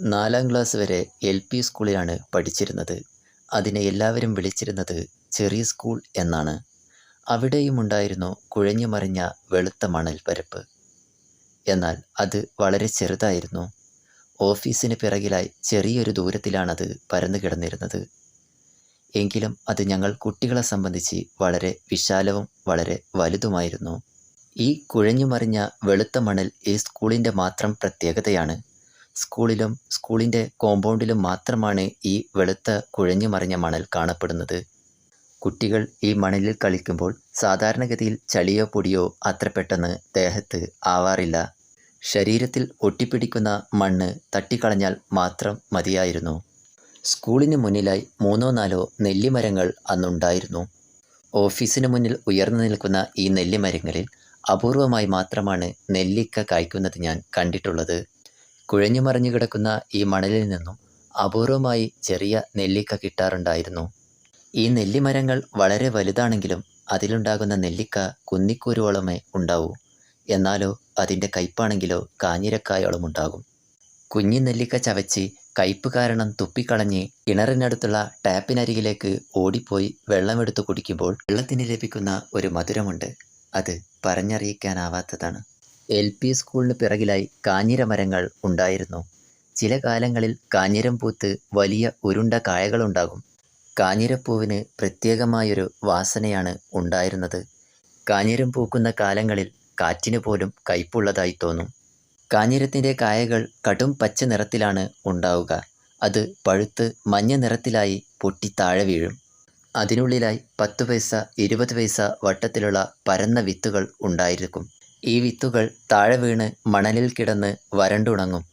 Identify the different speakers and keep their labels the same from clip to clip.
Speaker 1: നാലാം ക്ലാസ് വരെ L P സ്കൂളിലാണ് പഠിച്ചിരുന്നത്. അതിനെ എല്ലാവരും വിളിച്ചിരുന്നത് ചെറിയ സ്കൂൾ എന്നാണ്. അവിടെയും ഉണ്ടായിരുന്നു കുഴഞ്ഞു മറിഞ്ഞ വെളുത്ത മണൽ പരപ്പ്. എന്നാൽ അത് വളരെ ചെറുതായിരുന്നു. ഓഫീസിന് പിറകിലായി ചെറിയൊരു ദൂരത്തിലാണത് പരന്നു കിടന്നിരുന്നത്. എങ്കിലും അത് ഞങ്ങൾ കുട്ടികളെ സംബന്ധിച്ച് വളരെ വിശാലവും വളരെ വലുതുമായിരുന്നു. ഈ കുഴഞ്ഞു മറിഞ്ഞ വെളുത്ത മണൽ ഈ സ്കൂളിന്റെ മാത്രം പ്രത്യേകതയാണ്. സ്കൂളിലും സ്കൂളിന്റെ കോമ്പൗണ്ടിലും മാത്രമാണ് ഈ വെളുത്ത കുഴഞ്ഞു മറിഞ്ഞ മണൽ കാണപ്പെടുന്നത്. കുട്ടികൾ ഈ മണലിൽ കളിക്കുമ്പോൾ സാധാരണഗതിയിൽ ചളിയോ പൊടിയോ അത്ര പെട്ടെന്ന് ദേഹത്ത് ആവാറില്ല. ശരീരത്തിൽ ഒട്ടിപ്പിടിക്കുന്ന മണ്ണ് തട്ടിക്കളഞ്ഞാൽ മാത്രം മതിയായിരുന്നു. സ്കൂളിന് മുന്നിലായി മൂന്നോ നാലോ നെല്ലിമരങ്ങൾ അന്നുണ്ടായിരുന്നു. ഓഫീസിന് മുന്നിൽ ഉയർന്നു നിൽക്കുന്ന ഈ നെല്ലിമരങ്ങളിൽ അപൂർവമായി മാത്രമാണ് നെല്ലിക്ക കായ്ക്കുന്നത് ഞാൻ കണ്ടിട്ടുള്ളത്. കുഴഞ്ഞു മറിഞ്ഞു കിടക്കുന്ന ഈ മണലിൽ നിന്നും അപൂർവമായി ചെറിയ നെല്ലിക്ക കിട്ടാറുണ്ടായിരുന്നു. ഈ നെല്ലിമരങ്ങൾ വളരെ വലുതാണെങ്കിലും അതിലുണ്ടാകുന്ന നെല്ലിക്ക കുന്നിക്കൂരുവോളമേ ഉണ്ടാവൂ. എന്നാലോ അതിന്റെ കയ്പാണെങ്കിലോ കാഞ്ഞിരക്കായോളം ഉണ്ടാകും. കുഞ്ഞി നെല്ലിക്ക ചവച്ച് കയ്പ് കാരണം തുപ്പിക്കളഞ്ഞ് കിണറിനടുത്തുള്ള ടാപ്പിനരികിലേക്ക് ഓടിപ്പോയി വെള്ളമെടുത്ത് കുടിക്കുമ്പോൾ വെള്ളത്തിന് ലഭിക്കുന്ന ഒരു മധുരമുണ്ട്. അത് പറഞ്ഞറിയിക്കാനാവാത്തതാണ്. എൽ പി സ്കൂളിന് പിറകിലായി കാഞ്ഞിര മരങ്ങൾ ഉണ്ടായിരുന്നു. ചില കാലങ്ങളിൽ കാഞ്ഞിരം പൂത്ത് വലിയ ഉരുണ്ട കായകളുണ്ടാകും. കാഞ്ഞിരപ്പൂവിന് പ്രത്യേകമായൊരു വാസനയാണ് ഉണ്ടായിരുന്നത്. കാഞ്ഞിരം പൂക്കുന്ന കാലങ്ങളിൽ കാറ്റിന് പോലും കയ്പുള്ളതായി തോന്നും. കാഞ്ഞിരത്തിന്റെ കായകൾ കടും പച്ച നിറത്തിലാണ് ഉണ്ടാവുക. അത് പഴുത്ത് മഞ്ഞ നിറത്തിലായി പൊട്ടി താഴെ വീഴും. അതിനുള്ളിലായി പത്ത് പൈസ ഇരുപത് പൈസ വട്ടത്തിലുള്ള പരന്ന വിത്തുകൾ ഉണ്ടായിരിക്കും. ഈ വിത്തുകൾ താഴെ വീണ് മണലിൽ കിടന്ന് വരണ്ടുണങ്ങും.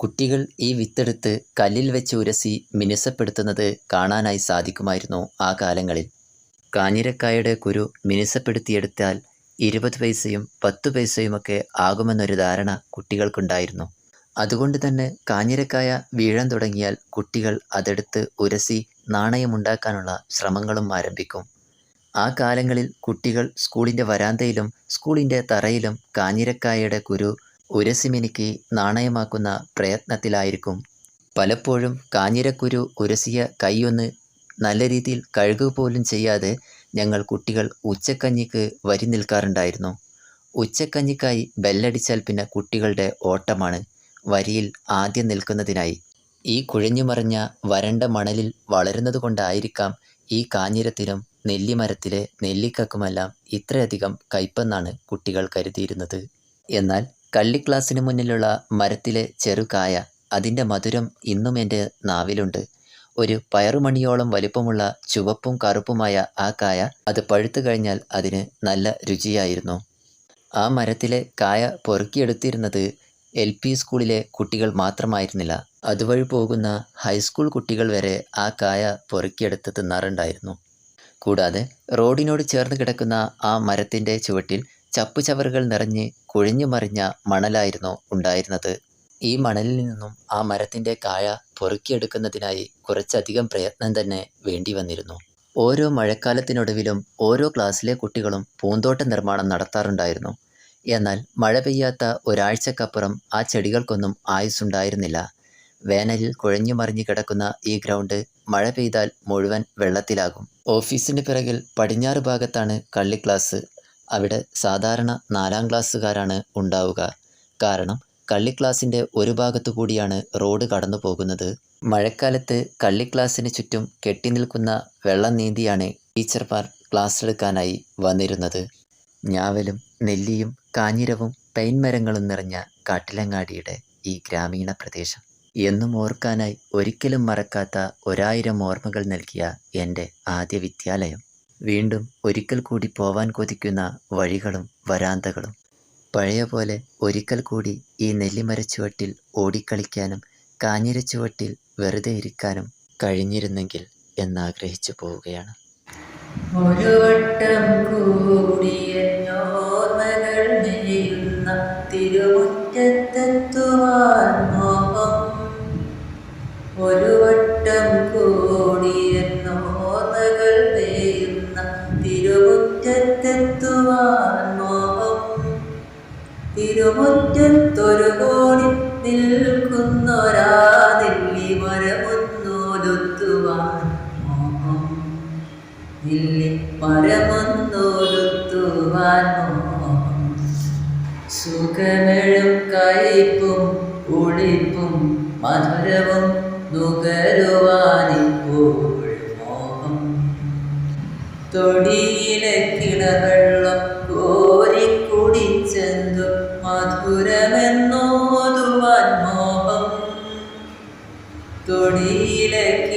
Speaker 1: കുട്ടികൾ ഈ വിത്തെടുത്ത് കല്ലിൽ വെച്ച് ഉരസി മിനുസപ്പെടുത്തുന്നത് കാണാനായി സാധിക്കുമായിരുന്നു ആ കാലങ്ങളിൽ. കാഞ്ഞിരക്കായുടെ കുരു മിനുസപ്പെടുത്തിയെടുത്താൽ ഇരുപത് പൈസയും പത്ത് പൈസയുമൊക്കെ ആകുമെന്നൊരു ധാരണ കുട്ടികൾക്കുണ്ടായിരുന്നു. അതുകൊണ്ട് തന്നെ കാഞ്ഞിരക്കായ വീഴാൻ തുടങ്ങിയാൽ കുട്ടികൾ അതെടുത്ത് ഉരസി നാണയമുണ്ടാക്കാനുള്ള ശ്രമങ്ങളും ആരംഭിക്കും. ആ കാലങ്ങളിൽ കുട്ടികൾ സ്കൂളിന്റെ വരാന്തയിലും സ്കൂളിന്റെ തറയിലും കാഞ്ഞിരക്കായയുടെ കുരു ഉരസിമിനിക്ക് നാണയമാക്കുന്ന പ്രയത്നത്തിലായിരിക്കും. പലപ്പോഴും കാഞ്ഞിരക്കുരു ഉരസിയ കൈയൊന്ന് നല്ല രീതിയിൽ കഴുകു പോലും ചെയ്യാതെ ഞങ്ങൾ കുട്ടികൾ ഉച്ചക്കഞ്ഞിക്ക് വരി നിൽക്കാറുണ്ടായിരുന്നു. ഉച്ചക്കഞ്ഞിക്കായി ബെല്ലടിച്ചാൽ പിന്നെ കുട്ടികളുടെ ഓട്ടമാണ്. വരിയിൽ ആദ്യം നിൽക്കുന്നതിനായി. ഈ കുഴഞ്ഞുമറിഞ്ഞ വരണ്ട മണലിൽ വളരുന്നത് കൊണ്ടായിരിക്കാം ഈ കാഞ്ഞിരത്തിനും നെല്ലിമരത്തിലെ നെല്ലിക്കക്കുമെല്ലാം ഇത്രയധികം കയ്പെന്നാണ് കുട്ടികൾ കരുതിയിരുന്നത്. എന്നാൽ കള്ളിക്ലാസ്സിന് മുന്നിലുള്ള മരത്തിലെ ചെറുകായ അതിന്റെ മധുരം ഇന്നും എന്റെ നാവിലുണ്ട്. ഒരു പയറുമണിയോളം വലിപ്പമുള്ള ചുവപ്പും കറുപ്പുമായ ആ കായ അത് പഴുത്തു കഴിഞ്ഞാൽ അതിന് നല്ല രുചിയായിരുന്നു. ആ മരത്തിലെ കായ പൊറുക്കിയെടുത്തിരുന്നത് എൽ പി സ്കൂളിലെ കുട്ടികൾ മാത്രമായിരുന്നില്ല. അതുവഴി പോകുന്ന ഹൈസ്കൂൾ കുട്ടികൾ വരെ ആ കായ പൊറുക്കിയെടുത്ത് തിന്നാറുണ്ടായിരുന്നു. കൂടാതെ റോഡിനോട് ചേർന്ന് കിടക്കുന്ന ആ മരത്തിന്റെ ചുവട്ടിൽ ചപ്പുചവറുകൾ നിറഞ്ഞ് കുഴിഞ്ഞു മറിഞ്ഞ മണലായിരുന്നു ഉണ്ടായിരുന്നത്. ഈ മണലിൽ നിന്നും ആ മരത്തിന്റെ കായ പൊറുക്കിയെടുക്കുന്നതിനായി കുറച്ചധികം പ്രയത്നം തന്നെ വേണ്ടി വന്നിരുന്നു. ഓരോ മഴക്കാലത്തിനൊടുവിലും ഓരോ ക്ലാസ്സിലെ കുട്ടികളും പൂന്തോട്ട നിർമ്മാണം നടത്താറുണ്ടായിരുന്നു. എന്നാൽ മഴ പെയ്യാത്ത ഒരാഴ്ചക്കപ്പുറം ആ ചെടികൾക്കൊന്നും ആയുസ്സുണ്ടായിരുന്നില്ല. വേനലിൽ കുഴഞ്ഞു മറിഞ്ഞു കിടക്കുന്ന ഈ ഗ്രൗണ്ട് മഴ പെയ്താൽ മുഴുവൻ വെള്ളത്തിലാകും. ഓഫീസിന് പിറകിൽ പടിഞ്ഞാറ് ഭാഗത്താണ് കള്ളി ക്ലാസ്. അവിടെ സാധാരണ നാലാം ക്ലാസ്സുകാരാണ് ഉണ്ടാവുക. കാരണം കള്ളി ക്ലാസിന്റെ ഒരു ഭാഗത്തു കൂടിയാണ് റോഡ് കടന്നു പോകുന്നത്. മഴക്കാലത്ത് കള്ളി ക്ലാസ്സിന് ചുറ്റും കെട്ടി നിൽക്കുന്ന വെള്ളം നീന്തിയാണ് ടീച്ചർമാർ ക്ലാസ് എടുക്കാനായി വന്നിരുന്നത്. ഞാവലും നെല്ലിയും കാഞ്ഞിരവും പൈൻ മരങ്ങളും നിറഞ്ഞ കാട്ടിലങ്ങാടിയുടെ ഈ ഗ്രാമീണ പ്രദേശം. എന്നും ഓർക്കാനായി ഒരിക്കലും മറക്കാത്ത ഒരായിരം ഓർമ്മകൾ നൽകിയ എന്റെ ആദ്യ വിദ്യാലയം. വീണ്ടും ഒരിക്കൽ കൂടി പോവാൻ കൊതിക്കുന്ന വഴികളും വരാന്തകളും. പഴയ പോലെ ഒരിക്കൽ കൂടി ഈ നെല്ലിമരച്ചുവട്ടിൽ ഓടിക്കളിക്കാനും കാഞ്ഞിരച്ചുവട്ടിൽ വെറുതെ ഇരിക്കാനും കഴിഞ്ഞിരുന്നെങ്കിൽ എന്നാഗ്രഹിച്ചു പോവുകയാണ്.
Speaker 2: ഒരു തിരുമുറ്റത്തെത്തുവാൻ മുറ്റത്തൊരു കോടി നിൽക്കുന്നൊരാതില്ലി മരമൊന്നോലുത്തുവാൻ മോഹം. ഇല്ലി മരമൊന്നോലുത്തുവാൻ മോഹം. സുഖമെഴും കയ്പും ഒളിപ്പും മധുരവും നുകരുവാനിപ്പോഴും മോഹം. തൊടിയിലെ കിണകൾ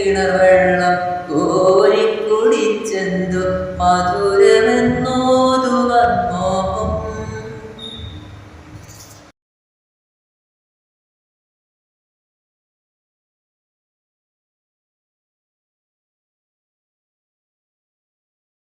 Speaker 2: കിണവെള്ളം കോരിക്കുടിച്ചെന്തു മധുര